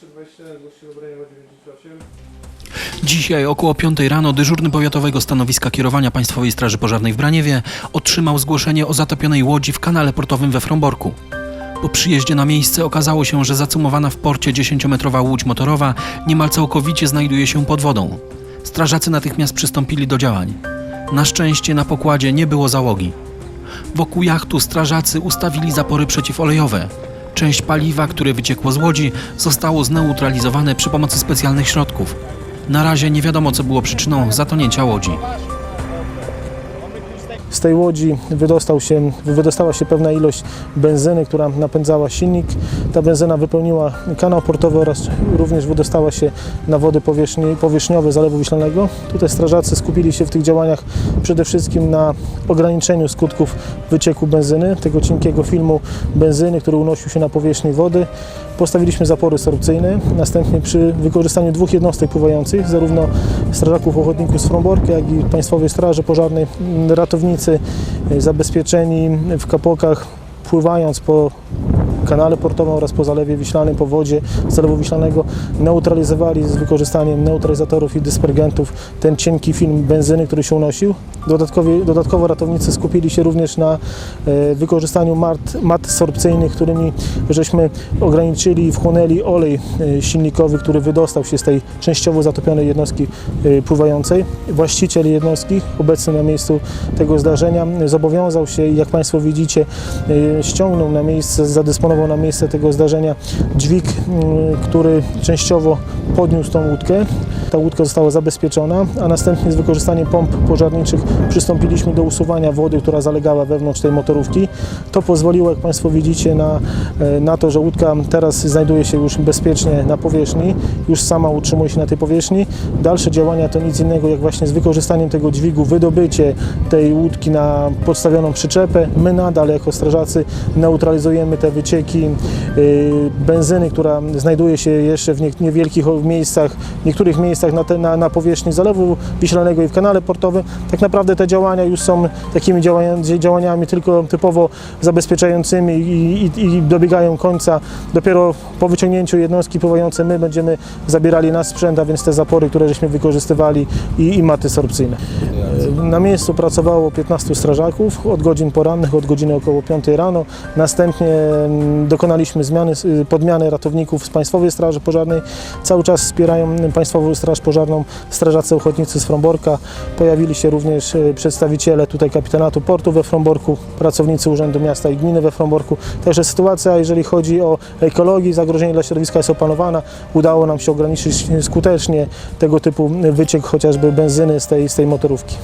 97, zgłosił obronienia 98. Dzisiaj około 5 rano dyżurny powiatowego stanowiska kierowania Państwowej Straży Pożarnej w Braniewie otrzymał zgłoszenie o zatopionej łodzi w kanale portowym we Fromborku. Po przyjeździe na miejsce okazało się, że zacumowana w porcie 10-metrowa łódź motorowa niemal całkowicie znajduje się pod wodą. Strażacy natychmiast przystąpili do działań. Na szczęście na pokładzie nie było załogi. Wokół jachtu strażacy ustawili zapory przeciwolejowe. Część paliwa, które wyciekło z łodzi, zostało zneutralizowane przy pomocy specjalnych środków. Na razie nie wiadomo, co było przyczyną zatonięcia łodzi. Z tej łodzi wydostał się, wydostała się pewna ilość benzyny, która napędzała silnik. Ta benzyna wypełniła kanał portowy oraz również wydostała się na wody powierzchni, powierzchniowe Zalewu Wiślanego. Tutaj strażacy skupili się w tych działaniach przede wszystkim na ograniczeniu skutków wycieku benzyny, tego cienkiego filmu benzyny, który unosił się na powierzchni wody. Postawiliśmy zapory sorpcyjne. Następnie przy wykorzystaniu dwóch jednostek pływających, zarówno strażaków ochotników z Fromborka, jak i Państwowej Straży Pożarnej, ratownicy e, zabezpieczeni w kapokach, pływając po kanale portowym oraz po Zalewie Wiślanym, po wodzie Zalewu Wiślanego, neutralizowali z wykorzystaniem neutralizatorów i dyspergentów ten cienki film benzyny, który się unosił. Dodatkowo, dodatkowo ratownicy skupili się również na e, wykorzystaniu mat, mat sorpcyjnych, którymi żeśmy ograniczyli i wchłonęli olej e, silnikowy, który wydostał się z tej częściowo zatopionej jednostki e, pływającej. Właściciel jednostki, obecny na miejscu tego zdarzenia, zobowiązał się, jak Państwo widzicie, ściągnął na miejsce, zadysponował na miejsce tego zdarzenia dźwig, m, który częściowo podniósł tą łódkę. Ta łódka została zabezpieczona, a następnie z wykorzystaniem pomp pożarniczych przystąpiliśmy do usuwania wody, która zalegała wewnątrz tej motorówki. To pozwoliło, jak Państwo widzicie, na, e, na to, że łódka teraz znajduje się już bezpiecznie na powierzchni, już sama utrzymuje się na tej powierzchni. Dalsze działania to nic innego, jak właśnie z wykorzystaniem tego dźwigu, wydobycie tej łódki na podstawioną przyczepę. My nadal jako strażacy neutralizujemy te wycieki y, benzyny, która znajduje się jeszcze w nie- niewielkich miejscach, niektórych miejscach na, te, na, na powierzchni Zalewu Wiślanego i w kanale portowym. Tak naprawdę te działania już są takimi działania, działaniami tylko typowo zabezpieczającymi i, i, i dobiegają końca. Dopiero po wyciągnięciu jednostki pływającej my będziemy zabierali nasz sprzęt, a więc te zapory, które żeśmy wykorzystywali i, i maty sorpcyjne. Na miejscu pracowało 15 strażaków od godzin porannych, od godziny około 5 rano. Następnie mm, dokonaliśmy zmiany, y, podmiany ratowników z Państwowej Straży Pożarnej. Cały czas wspierają Państwową Straż Pożarną strażacy ochotnicy z Fromborka. Pojawili się również y, przedstawiciele tutaj kapitanatu portu we Fromborku, pracownicy Urzędu Miasta i Gminy we Fromborku. Także sytuacja, jeżeli chodzi o ekologię, zagrożenie dla środowiska jest opanowana. Udało nam się ograniczyć skutecznie tego typu wyciek chociażby benzyny z tej, z tej motorówki.